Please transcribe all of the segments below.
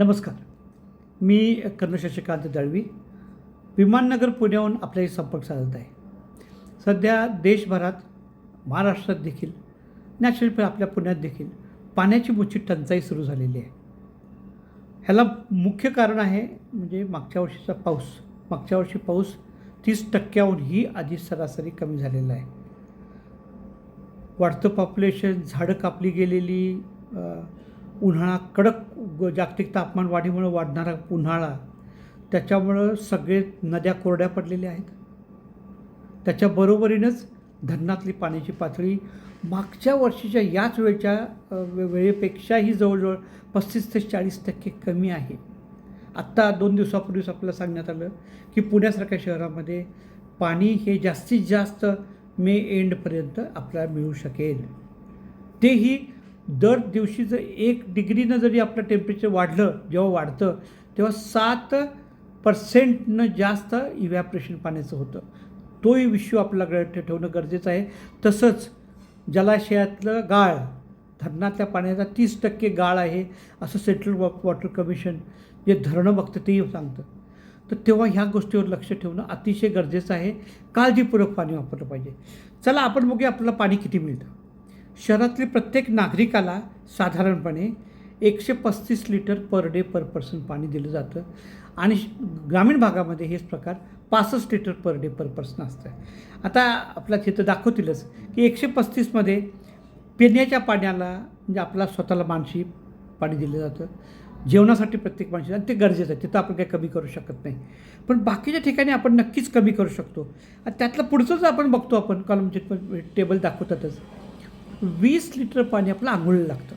नमस्कार. मी कर्नल शशिकांत दळवी. विमाननगर पुण्याहून आपल्याशी संपर्क साधत आहे. सध्या देशभरात महाराष्ट्रात देखील नॅचरली आपल्या पुण्यात देखील पाण्याची मोठी टंचाई सुरू झालेली आहे. ह्याला मुख्य कारण आहे म्हणजे मागच्या वर्षीचा पाऊस. मागच्या वर्षी पाऊस तीस टक्क्याहूनही आधी सरासरी कमी झालेला आहे. वाढतं पॉप्युलेशन झाडं कापली गेलेली उन्हाळा कडक जागतिक तापमानवाढीमुळे वाढणारा उन्हाळा त्याच्यामुळं सगळे नद्या कोरड्या पडलेल्या आहेत. त्याच्या बरोबरीनंच धरणातली पाण्याची पातळी मागच्या वर्षीच्या याच वेळच्या वेळेपेक्षाही जवळजवळ पस्तीस ते चाळीस टक्के कमी आहे. आत्ता दोन दिवसापूर्वीच आपल्याला सांगण्यात आलं की पुण्यासारख्या शहरामध्ये पाणी हे जास्तीत जास्त मे एंडपर्यंत आपल्याला मिळू शकेल. तेही दर दिवशी जर एक डिग्रीनं जरी आपलं टेम्परेचर वाढलं जेव्हा वाढतं तेव्हा सात पर्सेंटनं जास्त इव्हॅपरेशन पाण्याचं होतं. तोही विश्व आपल्याकडे ठेवणं गरजेचं आहे. तसंच जलाशयातलं गाळ धरणातल्या पाण्याचा तीस टक्के गाळ आहे असं सेंट्रल वॉ वॉटर कमिशन जे धरणं बघतं तेही सांगतं. तर तेव्हा ह्या गोष्टीवर लक्ष ठेवणं अतिशय गरजेचं आहे. काळजीपूर्वक पाणी वापरलं पाहिजे. चला आपण बघूया आपल्याला पाणी किती मिळतं. शहरातली प्रत्येक नागरिकाला साधारणपणे एकशे पस्तीस litre per day per person पाणी दिलं जातं. आणि श- ग्रामीण भागामध्ये हेच प्रकार पासष्ट litre per day per person असतं. आता आपल्या तिथं दाखवतीलच की एकशे पस्तीसमध्ये पिण्याच्या पाण्याला म्हणजे आपला स्वतःला मानशी पाणी दिलं जातं. जेवणासाठी प्रत्येक माणशी आणि ते गरजेचं आहे तिथं आपण काही कमी करू शकत नाही. पण बाकीच्या ठिकाणी आपण नक्कीच कमी करू शकतो. आणि त्यातलं पुढचंच आपण बघतो आपण कॉलमचे टेबल दाखवतातच. वीस लिटर पाणी आपलं आंघोळीला लागतं.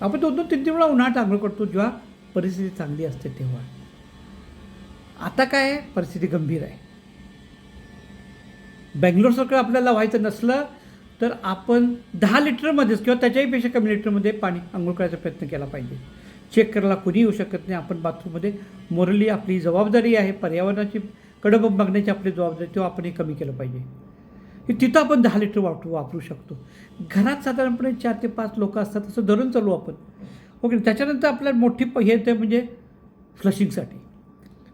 आपण दोन दोन तीन तीन वेळा उन्हाळ्यात आंघोळ करतो जेव्हा परिस्थिती चांगली असते तेव्हा. आता काय आहे? परिस्थिती गंभीर आहे. बेंगलोरसारखं आपल्याला व्हायचं नसलं तर आपण दहा लिटरमध्येच किंवा त्याच्याही पेक्षा कमी लिटरमध्ये पाणी आंघोळ करायचा प्रयत्न केला पाहिजे. चेक करायला कोणी येऊ शकत नाही. आपण बाथरूममध्ये मोरली आपली जबाबदारी आहे पर्यावरणाची कडब बघण्याची आपली जबाबदारी तेव्हा आपण हे कमी केलं पाहिजे. तिथं आपण दहा लिटर वापरू वापरू शकतो. घरात साधारणपणे चार ते पाच लोक असतात तसं धरून चालू आपण. ओके त्याच्यानंतर आपल्याला मोठी प- हे ते म्हणजे फ्लशिंगसाठी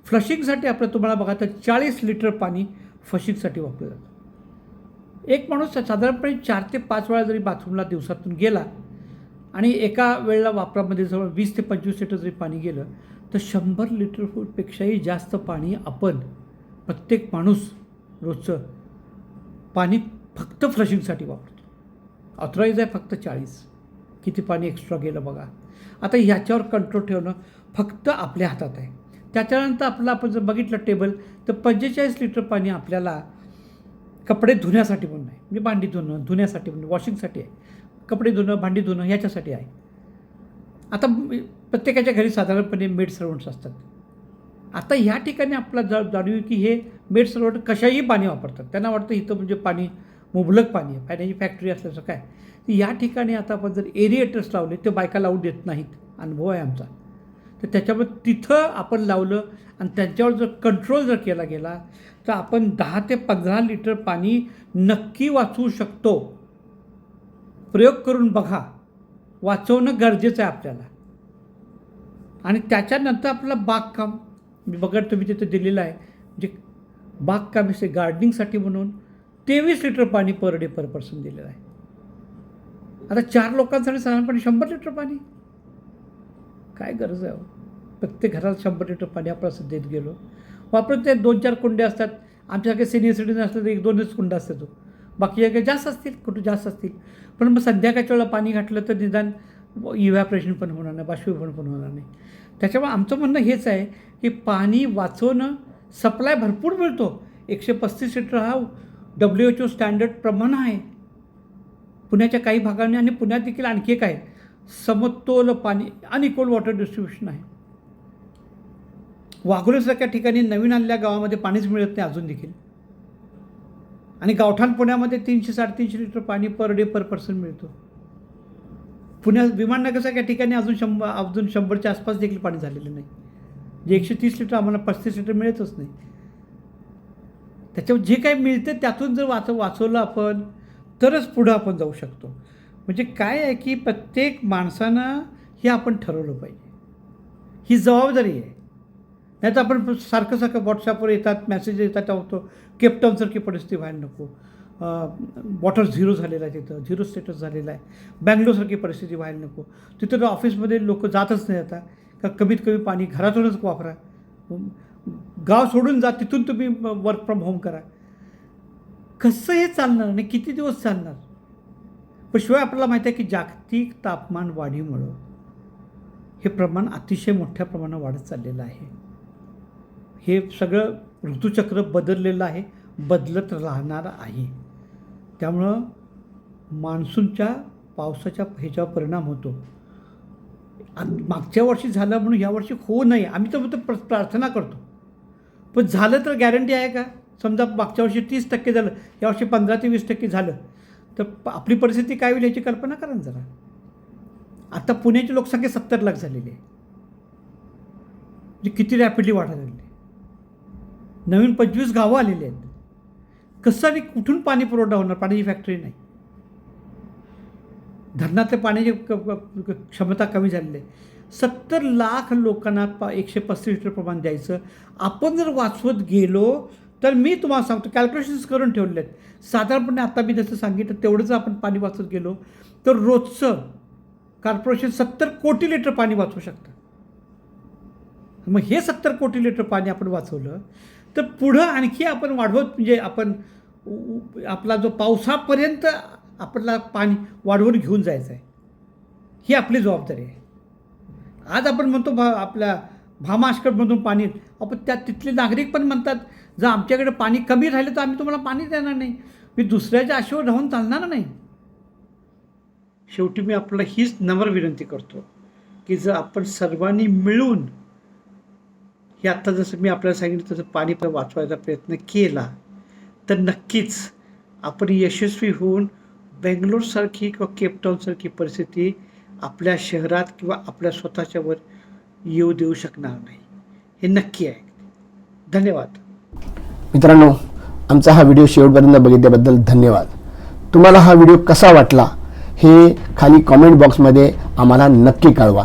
फ्लशिंगसाठी आपलं तुम्हाला बघा तर चाळीस लिटर पाणी फ्लशिंगसाठी वापरलं जातं. एक माणूस साधारणपणे चार ते पाच वेळा जरी बाथरूमला दिवसातून गेला आणि एका वेळेला वापरामध्ये जवळ वीस ते पंचवीस लिटर जरी पाणी गेलं तर शंभर लिटर फूटपेक्षाही जास्त पाणी आपण प्रत्येक माणूस रोजचं पाणी फक्त फ्लशिंगसाठी वापरतो. ऑथराईज आहे फक्त चाळीस. किती पाणी एक्स्ट्रा गेलं बघा. आता ह्याच्यावर कंट्रोल ठेवणं फक्त आपल्या हातात आहे. त्याच्यानंतर आपलं आपण जर बघितलं टेबल तर पंचेचाळीस लिटर पाणी आपल्याला कपडे धुण्यासाठी म्हणून आहे म्हणजे भांडी धुणं धुण्यासाठी म्हणून वॉशिंगसाठी आहे. कपडे धुणं भांडी धुणं ह्याच्यासाठी आहे. आता प्रत्येकाच्या घरी साधारणपणे मेड सर्वंट्स असतात. आता ह्या ठिकाणी आपला जा जाणीव की हे मेड सर्वंट कशाही पाणी वापरतात. त्यांना वाटतं इथं म्हणजे पाणी मुबलक पाणी आहे. पाण्याची फॅक्टरी असल्याचं काय तर या ठिकाणी आता आपण जर एरिएटर्स लावले ते बायका लावू देत नाहीत. अनुभव आहे आमचा. तर त्याच्यामुळे तिथं आपण लावलं आणि त्यांच्यावर जर कंट्रोल जर केला गेला तर आपण दहा ते पंधरा लिटर पाणी नक्की वाचवू शकतो. प्रयोग करून बघा. वाचवणं गरजेचं आहे आपल्याला. आणि त्याच्यानंतर आपलं बागकाम मी बघा तुम्ही तिथं दिलेलं आहे. म्हणजे जे बागकाम असे गार्डनिंगसाठी म्हणून तेवीस लिटर पाणी पर डे पर पर्सन दिलेलं आहे. आता चार लोकांसाठी साधारणपणे शंभर लिटर पाणी? काय गरज आहे हो? प्रत्येक घरात शंभर लिटर पाणी आपण असं देत गेलो. वापरत ते दोन चार कुंडे असतात. आमच्यासारखे सिनियर सिटीजन असतात तर एक दोनच कुंड असतात. बाकी काही जास्त असतील कुठं जास्त असतील. पण मग संध्याकाळच्या वेळेला पाणी घातलं तर निदान इव्हॅपरेशन पण होणार नाही बाष्पीभवन पण होणार नाही. त्याच्यामुळे आमचं म्हणणं हेच आहे की पाणी वाचवणं सप्लाय भरपूर मिळतो. एकशे पस्तीस लिटर हा डब्ल्यू एच ओ स्टँडर्ड प्रमाण आहे. पुण्याच्या काही भागांनी आणि पुण्यात देखील आणखी एक आहे. समतोल पाणी आणि कोल्ड वॉटर डिस्ट्रीब्युशन आहे. वाघोलीसारख्या ठिकाणी नवीन आणल्या गावामध्ये पाणीच मिळत नाही अजून देखील. आणि गावठाण पुण्यामध्ये तीनशे साडेतीनशे लिटर पाणी पर डे पर पर्सन मिळतो. पुण्यात विमाननगरसारख्या ठिकाणी अजून शंभर अजून शंभरच्या आसपास देखील पाणी झालेलं नाही. जे एकशे तीस लिटर आम्हाला पस्तीस लिटर मिळतच नाही. त्याच्यावर जे काही मिळते त्यातून जर वाच वाचवलं आपण तरच पुढं आपण जाऊ शकतो. म्हणजे काय आहे की प्रत्येक माणसानं हे आपण ठरवलं पाहिजे. ही जबाबदारी आहे. नाही तर आपण सारखं सारखं व्हॉट्सअपवर येतात मेसेज येतात टाकतो होतो केपटाऊनसारखी परिस्थिती व्हायला नको. वॉटर झिरो झालेला आहे तिथं झिरो स्टेटस झालेला आहे. बँगलोरसारखी परिस्थिती व्हायला नको. तिथं तर ऑफिसमध्ये लोक जातच नाही आता. का कमीत कमी पाणी घरातूनच वापरा. गाव सोडून जा तिथून तुम्ही वर्क फ्रॉम होम करा. कसं हे चालणार आणि किती दिवस चालणार? पण शिवाय आपल्याला माहिती आहे की जागतिक तापमान वाढीमुळं हे प्रमाण अतिशय मोठ्या प्रमाणात वाढत चाललेलं आहे. हे सगळं ऋतुचक्र बदललेलं आहे बदलत राहणार आहे. त्यामुळं मान्सूनच्या पावसाच्या ह्याच्यावर परिणाम होतो. मागच्या वर्षी झालं म्हणून यावर्षी होऊ नये. आम्ही तर प्र- प्रार्थना करतो. पण झालं तर गॅरंटी आहे का? समजा मागच्या वर्षी तीस टक्के झालं यावर्षी पंधरा ते वीस टक्के झालं. तर आपली परिस्थिती काय होईल याची कल्पना करा ना जरा. आता पुण्याची लोकसंख्या सत्तर लाख झालेली आहे. म्हणजे किती रॅपिडली वाढायला लागली. नवीन पंचवीस गावं आलेली आहेत. कसं आणि कुठून पाणी पुरवठा होणार? पाण्याची फॅक्टरी नाही. धरणातले पाण्याची क- क्षमता कमी झालेली आहे. सत्तर लाख लोकांना पा एकशे पस्तीस लिटर प्रमाण द्यायचं. आपण जर वाचवत गेलो तर मी तुम्हाला सांगतो कॅल्क्युलेशन्स करून ठेवले आहेत. साधारणपणे आता मी जसं सांगितलं तेवढंच आपण पाणी वाचवत गेलो तर रोजचं कॉर्पोरेशन सत्तर कोटी लिटर पाणी वाचवू शकतं. मग हे सत्तर कोटी लिटर पाणी आपण वाचवलं तर पुढं आणखी आपण वाढवत म्हणजे आपण उ- आपला जो पावसापर्यंत आपला पाणी वाढवून घेऊन जायचं आहे ही आपली जबाबदारी आहे. आज आपण म्हणतो भा आपल्या भामाष्करमधून पाणी आपण त्या तिथले नागरिक पण म्हणतात जर आमच्याकडे पाणी कमी राहिलं तर आम्ही तुम्हाला पाणी देणार नाही. मी दुसऱ्याच्या आशेवर राहून चालणार नाही. शेवटी मी आपल्याला हीच नम्र विनंती करतो की जर आपण सर्वांनी मिळून हे आत्ता जसं मी आपल्याला सांगितलं तसं पाणी पण वाचवायचा प्रयत्न केला तर नक्कीच आपण यशस्वी होऊन बेंगलोरसारखी किंवा केपटाऊनसारखी परिस्थिती आपल्या शहरात किंवा आपल्या स्वतःच्यावर येऊ देऊ शकणार नाही. हे नक्की आहे. धन्यवाद. मित्रांनो आमचा हा व्हिडिओ शेवटपर्यंत बघितल्याबद्दल धन्यवाद. तुम्हाला हा व्हिडिओ कसा वाटला हे खाली कॉमेंट बॉक्समध्ये आम्हाला नक्की कळवा.